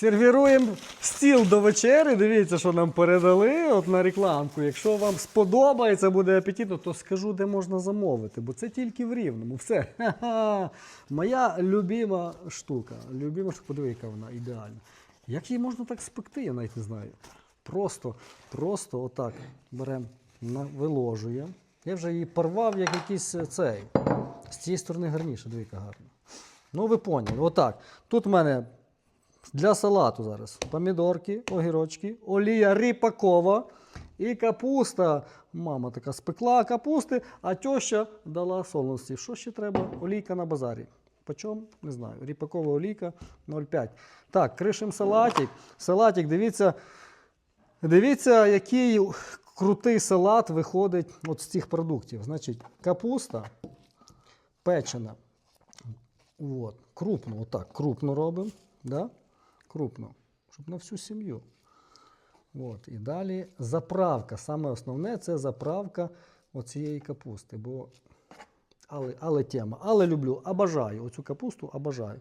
Сервіруємо стіл до вечері. Дивіться, що нам передали от на рекламку. Якщо вам сподобається, буде апетитно, то скажу, де можна замовити, бо це тільки в рівному. Все. Ха-ха. Моя любима штука. Любима штука, подиви, яка вона ідеальна. Як її можна так спекти, я навіть не знаю. Просто, просто отак беремо, виложуємо. Я вже її порвав, як якийсь е, цей. З цієї сторони гарніше, диви, яка гарна. Ну, ви поняли. Отак. Тут в мене для салату зараз помідорки, огірочки, олія ріпакова і капуста. Мама така спекла капусти, а тьоща дала солоності. Що ще треба? Олійка на базарі. Почому? Не знаю. Ріпакова олійка 0,5. Так, кришим салатик. Салатик, дивіться, дивіться, який крутий салат виходить от з цих продуктів. Значить, капуста печена. От, крупно, отак, крупно робимо. Да? Крупно, щоб на всю сім'ю. От, і далі заправка. Саме основне це заправка оцієї капусти. Бо, але, але тема. Але люблю, обожаю оцю капусту, обожаю.